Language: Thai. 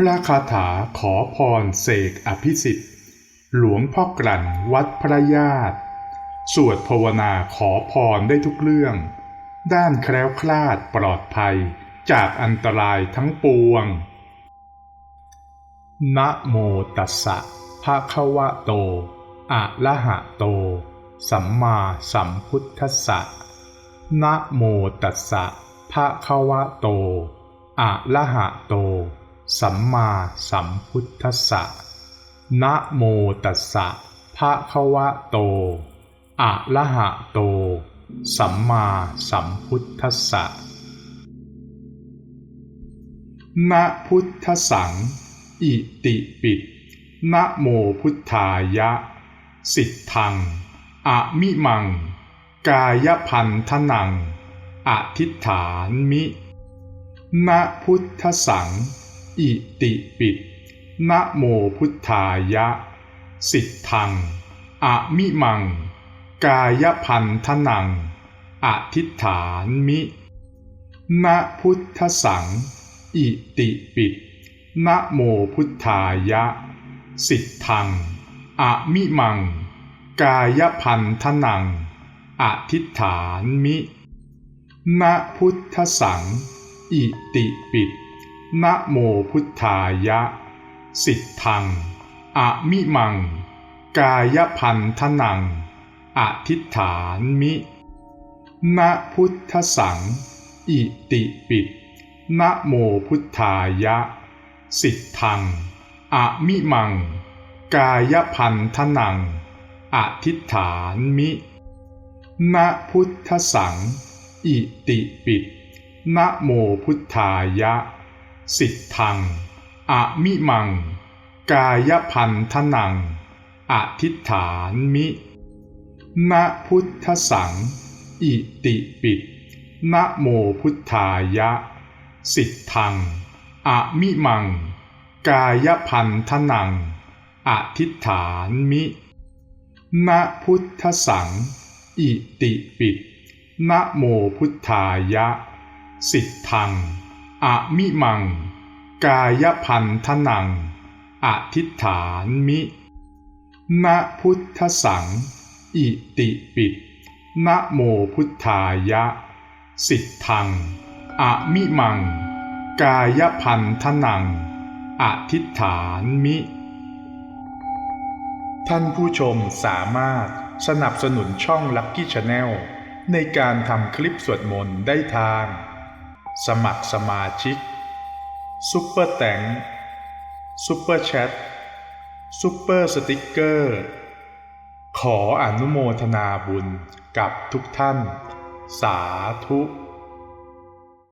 พระคาถาขอพรเสกอภิสิทธิ์หลวงพ่อกลั่นวัดพระญาติ สวดภาวนาขอพรได้ทุกเรื่อง ด้านแคล้วคลาดปลอดภัยจากอันตรายทั้งปวง นะโมตัสสะภะคะวะโต อะระหะโต สัมมาสัมพุทธัสสะ นะโมตัสสะภะคะวะโต อะระหะโต สัมมาสัมพุทธัสสะ นะโมตัสสะ ภะคะวะโต อะระหะโต สัมมาสัมพุทธัสสะ นะพุทธสัง อิติปิดนะโมพุทธายะ สิทธัง อะมิมัง กายพันธนัง อธิฐานมิ นะพุทธสัง อิติปิดนะโมพุทธายะ สิทธัง อะมิมัง กายพันธนัง อธิฐานมินะพุทธสัง อิติปิดนะโมพุทธายะ สิทธัง อะมิมัง กายพันธนัง อธิฐานมินะพุทธสัง อิติปิด นะโมพุทธายะ สิทธังอะมิมัง กายพันธนัง อธิษฐานมินะพุทธสัง อิติปิดนะโมพุทธายะ สิทธังอะมิมัง กายพันธนัง อธิษฐานมินะพุทธสัง อิติปิดนะโมพุทธายะ สิทธังอะมิมัง กายพันธนัง อธิฐานมินะพุทธสัง อิติปิดนะโมพุทธายะ สิทธังอะมิมัง กายพันธนัง อธิฐานมินะพุทธสัง อิติปิดนะโมพุทธายะ สิทธัง อะมิมัง กายพันธนัง อธิษฐานมินะพุทธสัง อิติปิดนะโมพุทธายะ สิทธังอะมิมัง กายพันธนัง อธิษฐานมิ ท่านผู้ชมสามารถสนับสนุนช่อง Lucky Channel ในการทำคลิปสวดมนต์ได้ทาง สมัครสมาชิกซุปเปอร์แตงซุปเปอร์แชทซุปเปอร์สติกเกอร์ ขออนุโมทนาบุญกับทุกท่าน สาธุ